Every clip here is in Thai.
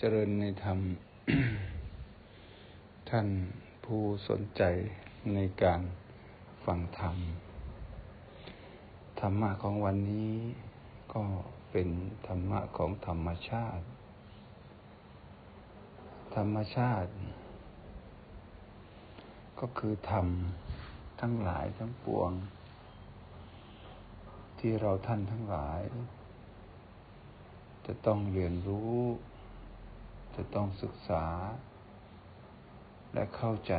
เจริญในธรรม ท่านผู้สนใจในการฟังธรรม ธรรมะของวันนี้ก็เป็นธรรมะของธรรมชาติ ธรรมชาติ ก็คือธรรมทั้งหลายทั้งปวง ที่เราท่านทั้งหลาย จะต้องเรียนรู้ จะต้องศึกษา และเข้าใจ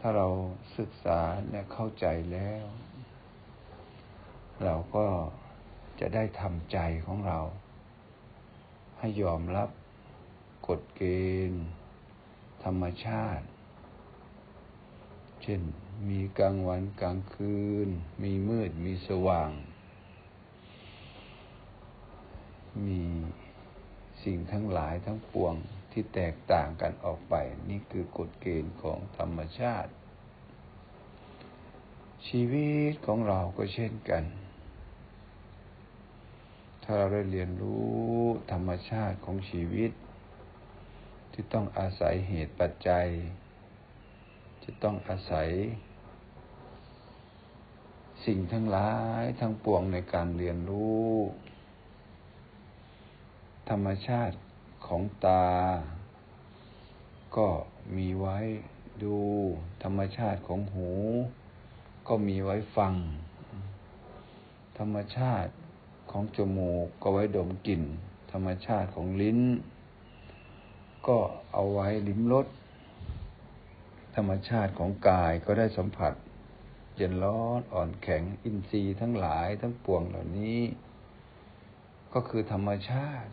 ถ้าเราศึกษาและเข้าใจแล้ว เราก็จะได้ทำใจของเรา ให้ยอมรับกฎเกณฑ์ ธรรมชาติ เช่นมีกลางวันกลางคืน มีมืดมีสว่าง มีสิ่งทั้งหลายทั้งปวงที่แตกต่างกันออกไป นี่คือกฎเกณฑ์ของธรรมชาติ ชีวิตของเราก็เช่นกัน ถ้าเราได้เรียนรู้ธรรมชาติของชีวิต ที่ต้องอาศัยเหตุปัจจัย จะต้องอาศัย สิ่งทั้งหลายทั้งปวงในการเรียนรู้ ธรรมชาติของตา ก็มีไว้ดู ธรรมชาติของหู ก็มีไว้ฟัง ธรรมชาติของจมูกก็ไว้ดมกลิ่น ธรรมชาติของลิ้น ก็เอาไว้ลิ้มรสธรรมชาติของกายก็ได้สัมผัส เย็นร้อนอ่อนแข็งอินทรีย์ทั้งหลายทั้งปวงเหล่านี้ ก็คือธรรมชาติ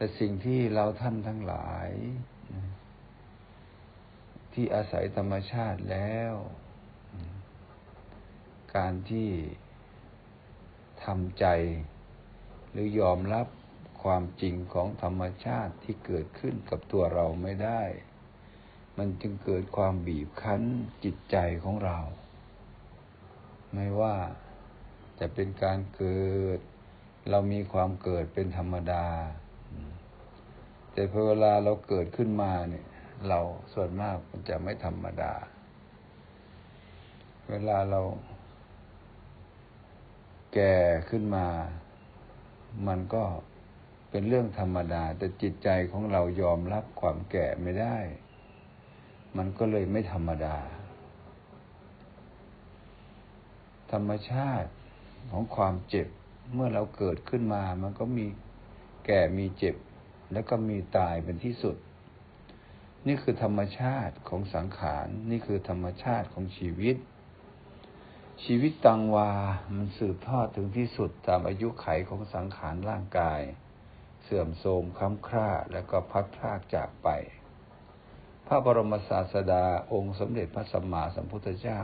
แต่สิ่งที่เราท่านทั้งหลาย ที่อาศัยธรรมชาติแล้ว การที่ทำใจ หรือยอมรับความจริงของธรรมชาติที่เกิดขึ้นกับตัวเราไม่ได้ มันจึงเกิดความบีบคั้นจิตใจของเรา ไม่ว่าจะเป็นการเกิด เรามีความเกิดเป็นธรรมดา แต่พอเวลาเราเกิดขึ้นมาเนี่ย เราส่วนมากมันจะไม่ธรรมดา เวลาเรา แก่ขึ้นมา มันก็เป็นเรื่องธรรมดา แต่จิตใจของเรายอมรับความแก่ไม่ได้ มันก็เลยไม่ธรรมดา ธรรมชาติของความเจ็บ เมื่อเราเกิดขึ้นมา มันก็มีแก่มีเจ็บ แล้วก็มีตายเป็นที่สุด นี่คือธรรมชาติของสังขาร นี่คือธรรมชาติของชีวิต ชีวิตตังวา มันสืบทอดถึงที่สุดตามอายุไขของสังขารร่างกาย เสื่อมโทรมค้ำคร่าแล้วก็พัดพรากจากไป พระบรมศาสดาองค์สมเด็จพระสัมมาสัมพุทธเจ้า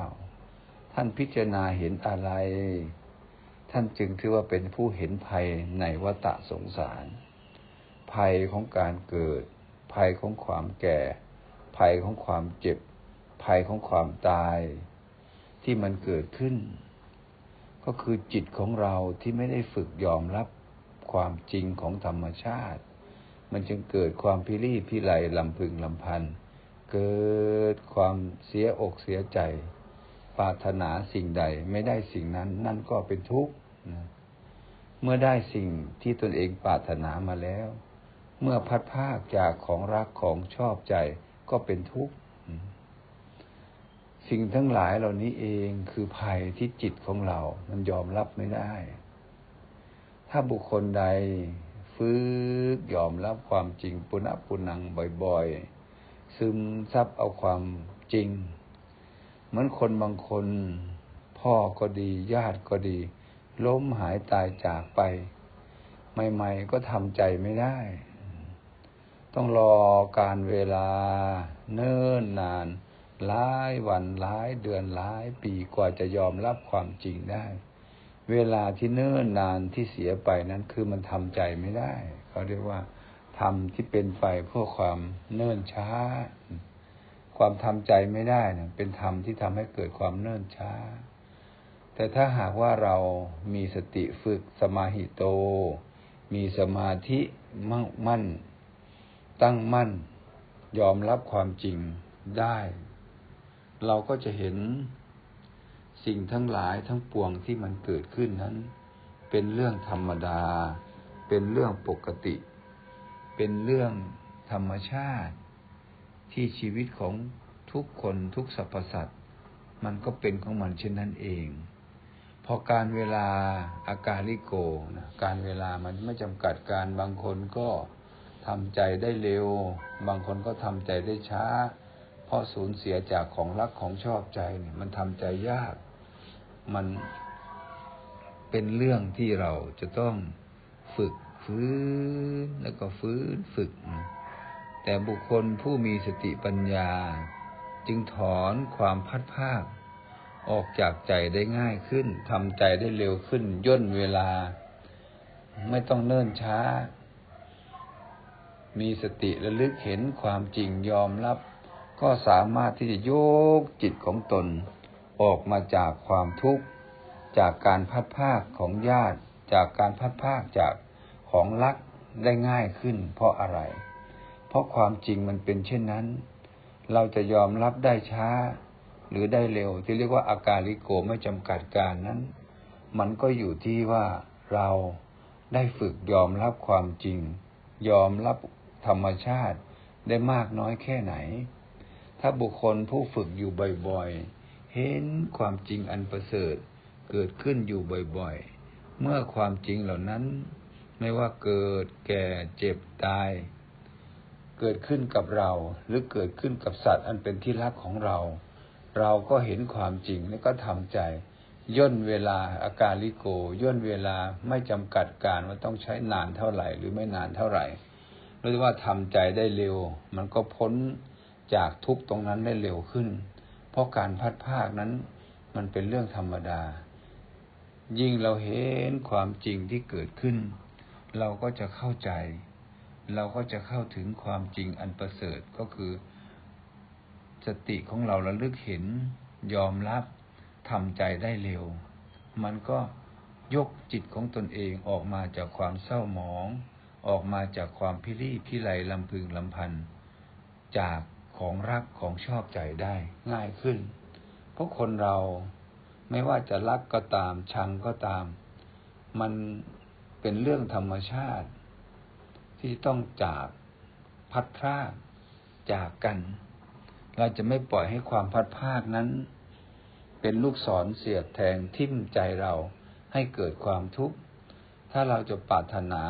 ท่านพิจารณาเห็นอะไร ท่านจึงถือว่าเป็นผู้เห็นภัยในวัฏสงสาร ภัยของการเกิด ภัยของความแก่ ภัยของความเจ็บ ภัยของความตาย ที่มันเกิดขึ้น ก็คือจิตของเราที่ไม่ได้ฝึกยอมรับความจริงของธรรมชาติ มันจึงเกิดความพิรีพิไรลำพึงลำพัน เกิดความเสียอกเสียใจ ปรารถนาสิ่งใดไม่ได้สิ่งนั้น นั่นก็เป็นทุกข์นะเมื่อได้สิ่งที่ตนเองปรารถนามาแล้ว เมื่อพัดภาคจากของรักของชอบใจก็เป็นทุกข์สิ่งทั้งหลายเหล่านี้เองคือภัยที่จิตของเรา มันยอมรับไม่ได้ ถ้าบุคคลใดฟื้นยอมรับความจริงปุณะปุนังบ่อยๆ ซึมซับเอาความจริง เหมือนคนบางคน พ่อก็ดี ญาติก็ดี ล้มหายตายจากไป ใหม่ ๆ ก็ทำใจไม่ได้ ต้องรอการเวลาเนิ่นนาน หลายวันหลายเดือนหลายปีกว่าจะยอมรับความจริงได้ เวลาที่เนิ่นนานที่เสียไปนั้นคือมันทำใจไม่ได้ เขาเรียกว่าทำที่เป็นไปเพื่อความเนิ่นช้า ความทำใจไม่ได้นะเป็นธรรมที่ทำให้เกิดความเนิ่นช้า แต่ถ้าหากว่าเรามีสติฝึกสมาหิโต มีสมาธิมั่งมั่น ตั้งมั่น ยอมรับความจริงได้ เราก็จะเห็นสิ่งทั้งหลายทั้งปวงที่มันเกิดขึ้นนั้น เป็นเรื่องธรรมดา เป็นเรื่องปกติ เป็นเรื่องธรรมชาติ ที่ชีวิตของทุกคนทุกสรรพสัตว์มันก็เป็นของมันเช่นนั้นเอง พอการเวลาอาการลิโกนะการเวลามันไม่จำกัดการบางคนก็ ทำใจได้เร็ว บางคนก็ทำใจได้ช้า เพราะสูญเสียจากของรักของชอบใจเนี่ยมันทำใจยาก มันเป็นเรื่องที่เราจะต้องฝึกฟื้นแล้วก็ฟื้นฝึก แต่บุคคลผู้มีสติปัญญา จึงถอนความพัดภาค ออกจากใจได้ง่ายขึ้นทำใจได้เร็วขึ้นย่นเวลา ไม่ต้องเนิ่นช้า มีสติระลึกเห็นความจริงยอมรับ ก็สามารถที่จะโยกจิตของตน ออกมาจากความทุกข์ จากการพัดภาคของญาติ จากการพัดภาคจากของรักได้ง่ายขึ้น เพราะอะไร เพราะความจริงมันเป็นเช่นนั้น เราจะยอมรับได้ช้า หรือได้เร็ว ที่เรียกว่าอาการลิโกไม่จำกัดการนั้น มันก็อยู่ที่ว่าเราได้ฝึกยอมรับความจริง ยอมรับ ธรรมชาติได้มากน้อยแค่ไหน ถ้าบุคคลผู้ฝึกอยู่บ่อยๆ เห็นความจริงอันประเสริฐเกิดขึ้นอยู่บ่อยๆ เมื่อความจริงเหล่านั้น ไม่ว่าเกิดแก่เจ็บตาย เกิดขึ้นกับเราหรือเกิดขึ้นกับสัตว์อันเป็นที่รักของเรา เราก็เห็นความจริงแล้วก็ทำใจ ย่นเวลาอาการลิโก ย่นเวลาไม่จำกัดการว่าต้องใช้นานเท่าไหร่ หรือไม่นานเท่าไหร่ หรือว่าทำใจได้เร็ว มันก็พ้นจากทุกตรงนั้นได้เร็วขึ้น เพราะการพัดภาคนั้นมันเป็นเรื่องธรรมดา ยิ่งเราเห็นความจริงที่เกิดขึ้น เราก็จะเข้าใจ เราก็จะเข้าถึงความจริงอันประเสริฐก็คือ สติของเราระลึกเห็น ยอมรับทำใจได้เร็ว มันก็ยกจิตของตนเองออกมาจากความเศร้าหมอง ออกมาจากความพิริพิไรลำพึงลำพัน จากของรักของชอบใจได้ง่ายขึ้น เพราะคนเราไม่ว่าจะรักก็ตามชังก็ตาม มันเป็นเรื่องธรรมชาติ ที่ต้องจากพัดพรากจากกัน เราจะไม่ปล่อยให้ความพัดพรากนั้น เป็นลูกศรเสียบแทงทิ่มใจเราให้เกิดความทุกข์ ถ้าเราจะปรารถนา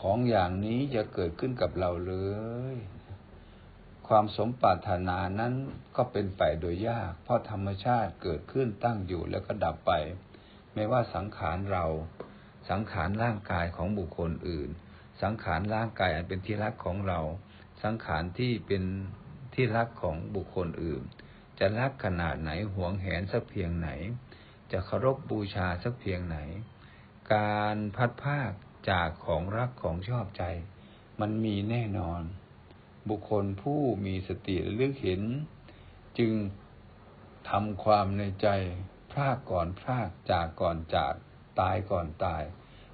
ของอย่างนี้จะเกิดขึ้นกับเราเลย ความสมปรารถนานั้นก็เป็นไปโดยยาก เพราะธรรมชาติเกิดขึ้นตั้งอยู่แล้วก็ดับไป ไม่ว่าสังขารเรา สังขารร่างกายของบุคคลอื่น สังขารร่างกายอันเป็นที่รักของเรา สังขารที่เป็นที่รักของบุคคลอื่น จะรักขนาดไหนหวงแหนสักเพียงไหน จะเคารพบูชาสักเพียงไหน การพัดภาค จากของรักของชอบใจ มันมีแน่นอน บุคคลผู้มีสติระลึกเห็น จึงทำความในใจ พรากก่อนพรากจากก่อนจากตายก่อนตาย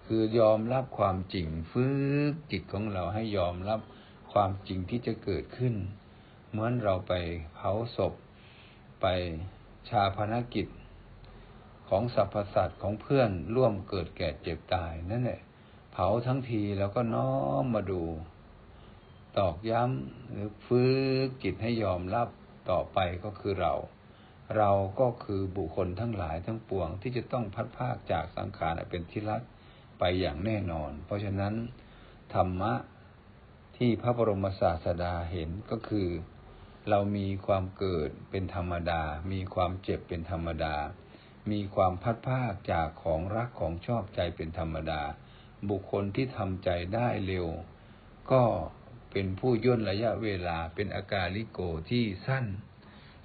คือยอมรับความจริงฝึกจิตของเราให้ยอมรับความจริงที่จะเกิดขึ้น เหมือนเราไปเผาศพ ไปชาพนกิจของสรรพสัตว์ของเพื่อนร่วมเกิดแก่เจ็บตายนั่นแหละ เผาทั้งทีแล้วก็น้อมมาดู ตอกย้ำหรือฟื้นจิตให้ยอมรับต่อไปก็คือเรา เราก็คือบุคคลทั้งหลายทั้งปวงที่จะต้องพัดภาคจากสังขารเป็นที่รักไปอย่างแน่นอน เพราะฉะนั้น ธรรมะที่พระบรมศาสดาเห็นก็คือ เรามีความเกิดเป็นธรรมดา มีความเจ็บเป็นธรรมดา มีความพัดภาคจากของรักของชอบใจเป็นธรรมดา บุคคลที่ทำใจได้เร็ว ก็เป็นผู้ย่นระยะเวลาเป็นอาการลิโกที่สั้น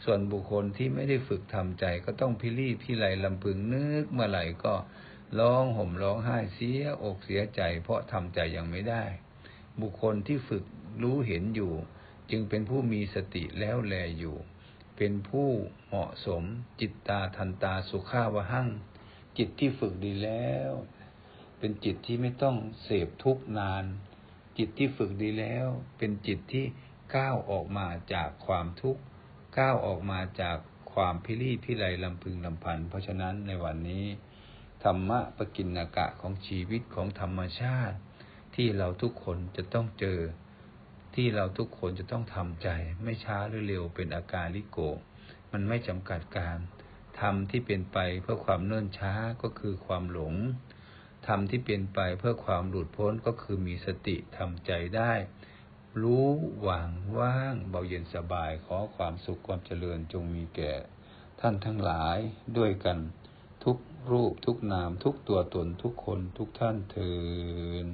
ส่วนบุคคลที่ไม่ได้ฝึกทำใจก็ต้องพิรีพิไรลำพึงนึกเมื่อไหร่ก็ร้องห่มร้องไห้เสียอกเสียใจ เพราะทำใจยังไม่ได้ บุคคลที่ฝึกรู้เห็นอยู่ จึงเป็นผู้มีสติแล้วแลอยู่ เป็นผู้เหมาะสมจิตตาทันตาสุขาวหั่งจิตที่ฝึกดีแล้ว เป็นจิตที่ไม่ต้องเสพทุกนาน จิตที่ฝึกดีแล้ว เป็นจิตที่ก้าวออกมาจากความทุกข์ก้าวออกมาจากความพิริพิไรลำพึงลำพัน เพราะฉะนั้นในวันนี้ ธรรมะปกินกะของชีวิตของธรรมชาติ ที่เราทุกคนจะต้องเจอ ที่เราทุกคนจะต้องทำใจ ไม่ช้าหรือเร็วเป็นอาการลิโก มันไม่จำกัดการธรรมที่เป็นไปเพื่อความเนิ่นช้าก็คือความหลง ธรรมที่เป็นไปเพื่อความหลุดพ้นก็คือมีสติทำใจได้ รู้วางว่างเบาเย็นสบายขอความสุขความเจริญจงมีแก่ ท่านทั้งหลายด้วยกันทุกรูปทุกนามทุกตัวตนทุกคนทุกท่านเทอ